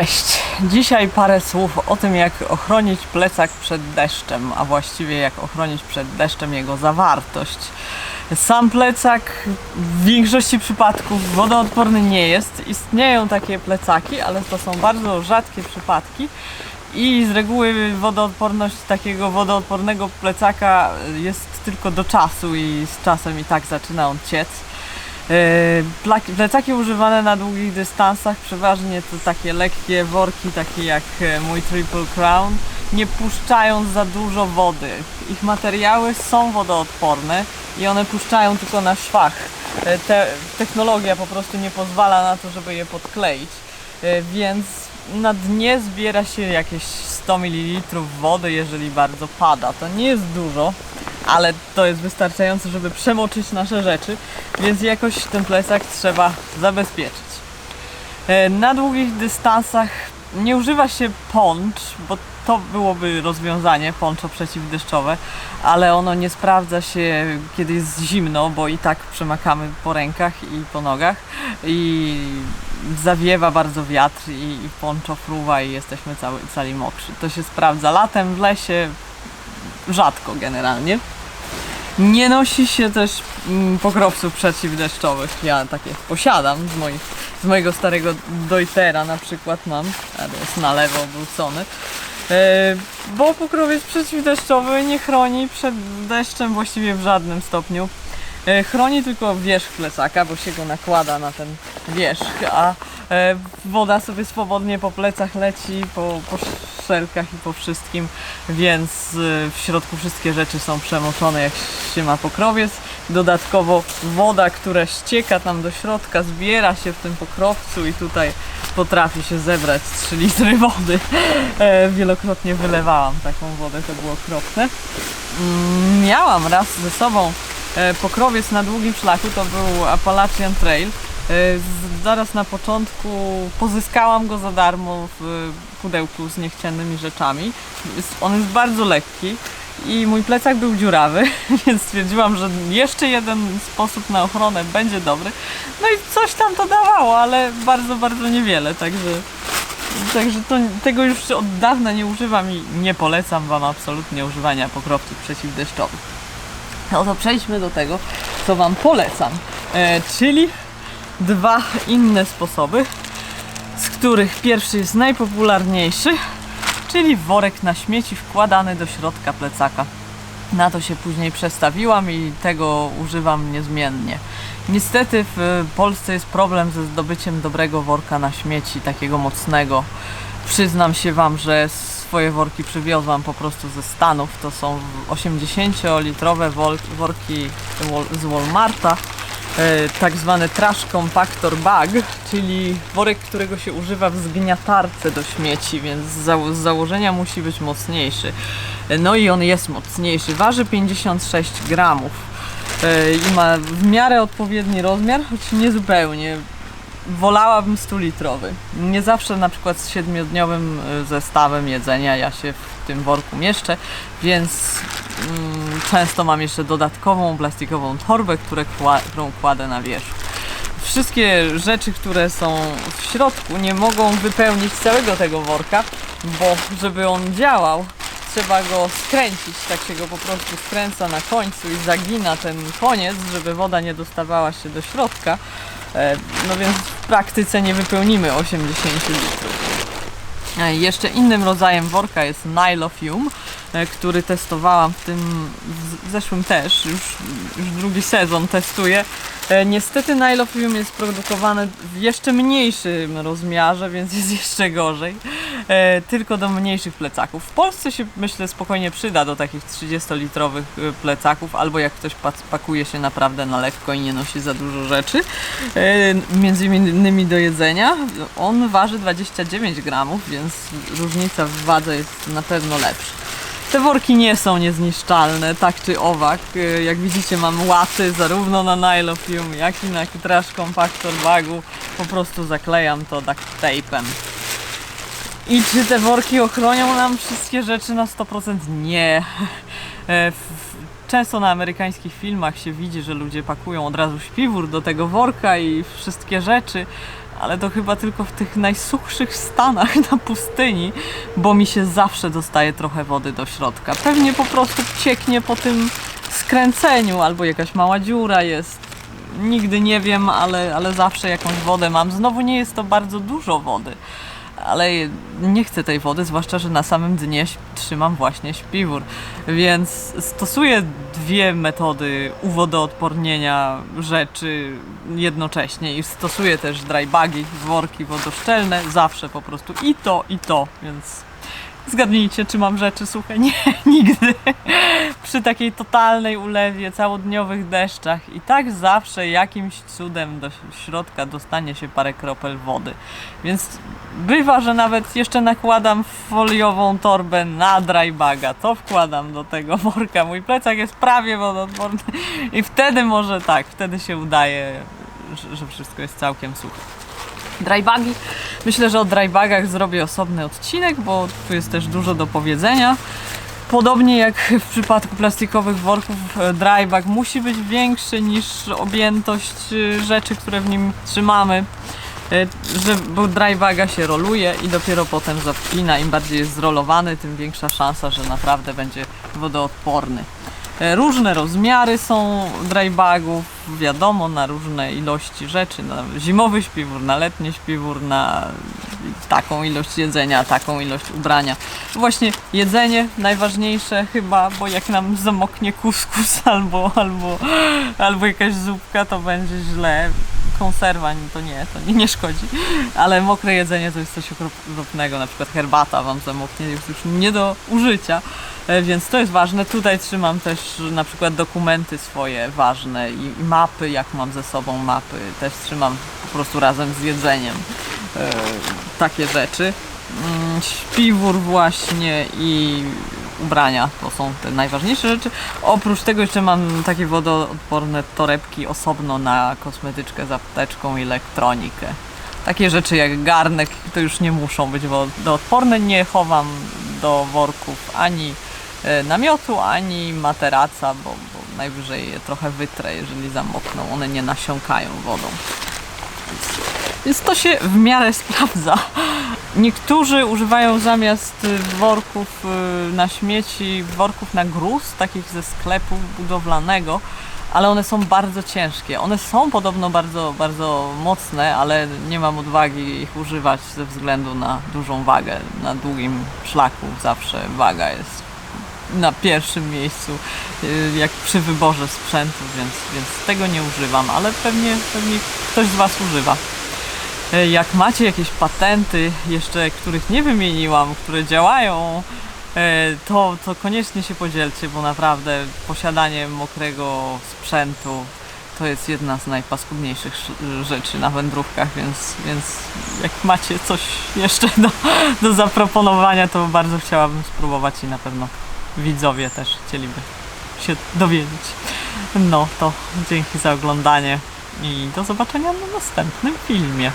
Cześć! Dzisiaj parę słów o tym, jak ochronić plecak przed deszczem, a właściwie jak ochronić przed deszczem jego zawartość. Sam plecak w większości przypadków wodoodporny nie jest. Istnieją takie plecaki, ale to są bardzo rzadkie przypadki. I z reguły wodoodporność takiego wodoodpornego plecaka jest tylko do czasu i z czasem i tak zaczyna on ciec. E, Plecaki używane na długich dystansach, przeważnie to takie lekkie worki, takie jak e, mój Triple Crown, nie puszczają za dużo wody. Ich materiały są wodoodporne i one puszczają tylko na szwach. E, Te, technologia po prostu nie pozwala na to, żeby je podkleić, więc na dnie zbiera się jakieś 100 ml wody, jeżeli bardzo pada. To nie jest dużo, ale to jest wystarczające, żeby przemoczyć nasze rzeczy, więc jakoś ten plecak trzeba zabezpieczyć. E, Na długich dystansach nie używa się poncz, bo to byłoby rozwiązanie, ponczo przeciwdeszczowe, ale ono nie sprawdza się, kiedy jest zimno, bo i tak przemakamy po rękach i po nogach i zawiewa bardzo wiatr i, i ponczo fruwa i jesteśmy cały, cali mokrzy. To się sprawdza latem w lesie, rzadko generalnie. Nie nosi się też mm, pokrowców przeciwdeszczowych. Ja takie posiadam z, moich, z mojego starego Deutera na przykład mam, ale jest na lewo obrócony. E, bo pokrowiec przeciwdeszczowy nie chroni przed deszczem właściwie w żadnym stopniu. E, Chroni tylko wierzch plecaka, bo się go nakłada na ten wierzch, a e, woda sobie swobodnie po plecach leci, po, po szelkach i po wszystkim, więc e, w środku wszystkie rzeczy są przemoczone jak się ma pokrowiec. Dodatkowo woda, która ścieka tam do środka, zbiera się w tym pokrowcu i tutaj potrafi się zebrać 3 litry wody. E, Wielokrotnie wylewałam taką wodę, to było okropne. Mm, Miałam raz ze sobą e, pokrowiec na długim szlaku, to był Appalachian Trail. E, Zaraz na początku pozyskałam go za darmo w pudełku z niechcianymi rzeczami. Jest- On jest bardzo lekki i mój plecak był dziurawy, więc stwierdziłam, że jeszcze jeden sposób na ochronę będzie dobry. No i coś tam to dawało, ale bardzo, bardzo niewiele, także Także to, tego już od dawna nie używam i nie polecam Wam absolutnie używania pokrowców przeciwdeszczowych. No to przejdźmy do tego, co Wam polecam, e, czyli dwa inne sposoby, których pierwszy jest najpopularniejszy, czyli worek na śmieci wkładany do środka plecaka. Na to się później przestawiłam i tego używam niezmiennie. Niestety w Polsce jest problem ze zdobyciem dobrego worka na śmieci, takiego mocnego. Przyznam się Wam, że swoje worki przywiozłam po prostu ze Stanów. To są 80-litrowe wol- worki z Walmarta, tak zwany trash compactor bag, czyli worek, którego się używa w zgniatarce do śmieci, więc z założenia musi być mocniejszy. E, No i on jest mocniejszy, waży 56 gramów e, i ma w miarę odpowiedni rozmiar, choć nie zupełnie. Wolałabym 100-litrowy. Nie zawsze na przykład z siedmiodniowym e, zestawem jedzenia ja się w tym worku mieszczę, więc mm, często mam jeszcze dodatkową plastikową torbę, które którą kładę na wierzch. Wszystkie rzeczy, które są w środku nie mogą wypełnić całego tego worka, bo żeby on działał, trzeba go skręcić, tak się go po prostu skręca na końcu i zagina ten koniec, żeby woda nie dostawała się do środka. E, No więc w praktyce nie wypełnimy 80 litrów. E, Jeszcze innym rodzajem worka jest Nylofume, e, który testowałam w tym w zeszłym też, już, już drugi sezon testuję. E, Niestety Nylofume jest produkowany w jeszcze mniejszym rozmiarze, więc jest jeszcze gorzej. E, Tylko do mniejszych plecaków. W Polsce się myślę spokojnie przyda do takich 30-litrowych e, plecaków, albo jak ktoś pakuje się naprawdę na lekko i nie nosi za dużo rzeczy, między innymi do jedzenia. On waży 29 gramów, więc różnica w wadze jest na pewno lepsza. Te worki nie są niezniszczalne, tak czy owak. E, Jak widzicie mam łaty zarówno na Nylofume, jak i na Trash Compactor Bagu. Po prostu zaklejam to duct tape'em. I czy te worki ochronią nam wszystkie rzeczy na 100%? Nie. Często na amerykańskich filmach się widzi, że ludzie pakują od razu śpiwór do tego worka i wszystkie rzeczy, ale to chyba tylko w tych najsuchszych stanach na pustyni, bo mi się zawsze dostaje trochę wody do środka. Pewnie po prostu cieknie po tym skręceniu, albo jakaś mała dziura jest. Nigdy nie wiem, ale, ale zawsze jakąś wodę mam. Znowu nie jest to bardzo dużo wody, ale nie chcę tej wody, zwłaszcza, że na samym dnie trzymam właśnie śpiwór. Więc stosuję dwie metody uwodoodpornienia rzeczy jednocześnie i stosuję też dry bagi, worki wodoszczelne, zawsze po prostu i to, i to, więc zgadnijcie, czy mam rzeczy suche? Nie, nigdy. Przy takiej totalnej ulewie, całodniowych deszczach i tak zawsze jakimś cudem do środka dostanie się parę kropel wody. Więc bywa, że nawet jeszcze nakładam foliową torbę na dry baga. To wkładam do tego worka. Mój plecak jest prawie wodoodporny i wtedy może tak, wtedy się udaje, że wszystko jest całkiem suche. Drybagi. Myślę, że o drybagach zrobię osobny odcinek, bo tu jest też dużo do powiedzenia. Podobnie jak w przypadku plastikowych worków, e, drybag musi być większy niż objętość e, rzeczy, które w nim trzymamy. E, Że, bo drybaga się roluje i dopiero potem zapina. Im bardziej jest zrolowany, tym większa szansa, że naprawdę będzie wodoodporny. Różne rozmiary są drybagów, wiadomo, na różne ilości rzeczy. Na zimowy śpiwór, na letni śpiwór, na taką ilość jedzenia, taką ilość ubrania. Właśnie jedzenie najważniejsze chyba, bo jak nam zamoknie kuskus albo, albo, albo jakaś zupka, to będzie źle. Konserwa to nie, to nie, nie szkodzi. Ale mokre jedzenie to jest coś okropnego, na przykład herbata wam zamoknie, jest już nie do użycia. E, Więc to jest ważne. Tutaj trzymam też na przykład dokumenty swoje ważne i, mapy, jak mam ze sobą mapy, też trzymam po prostu razem z jedzeniem. E, takie rzeczy. Mm, Śpiwór właśnie i ubrania to są te najważniejsze rzeczy. Oprócz tego jeszcze mam takie wodoodporne torebki osobno na kosmetyczkę z apteczką i elektronikę. Takie rzeczy jak garnek to już nie muszą być wodoodporne. Nie chowam do worków ani e, namiotu, ani materaca, bo, bo najwyżej je trochę wytrę, jeżeli zamokną. One nie nasiąkają wodą. Więc to się w miarę sprawdza. Niektórzy używają zamiast y, worków y, na śmieci, worków na gruz, takich ze sklepu budowlanego, ale one są bardzo ciężkie. One są podobno bardzo, bardzo mocne, ale nie mam odwagi ich używać ze względu na dużą wagę. Na długim szlaku zawsze waga jest na pierwszym miejscu, y, jak przy wyborze sprzętu, więc, więc tego nie używam, ale pewnie, pewnie ktoś z Was używa. E, Jak macie jakieś patenty, jeszcze których nie wymieniłam, które działają, e, to, to koniecznie się podzielcie, bo naprawdę posiadanie mokrego sprzętu to jest jedna z najpaskudniejszych sz- rzeczy na wędrówkach, więc, więc jak macie coś jeszcze do, do zaproponowania, to bardzo chciałabym spróbować i na pewno widzowie też chcieliby się dowiedzieć. No to dzięki za oglądanie i do zobaczenia na następnym filmie.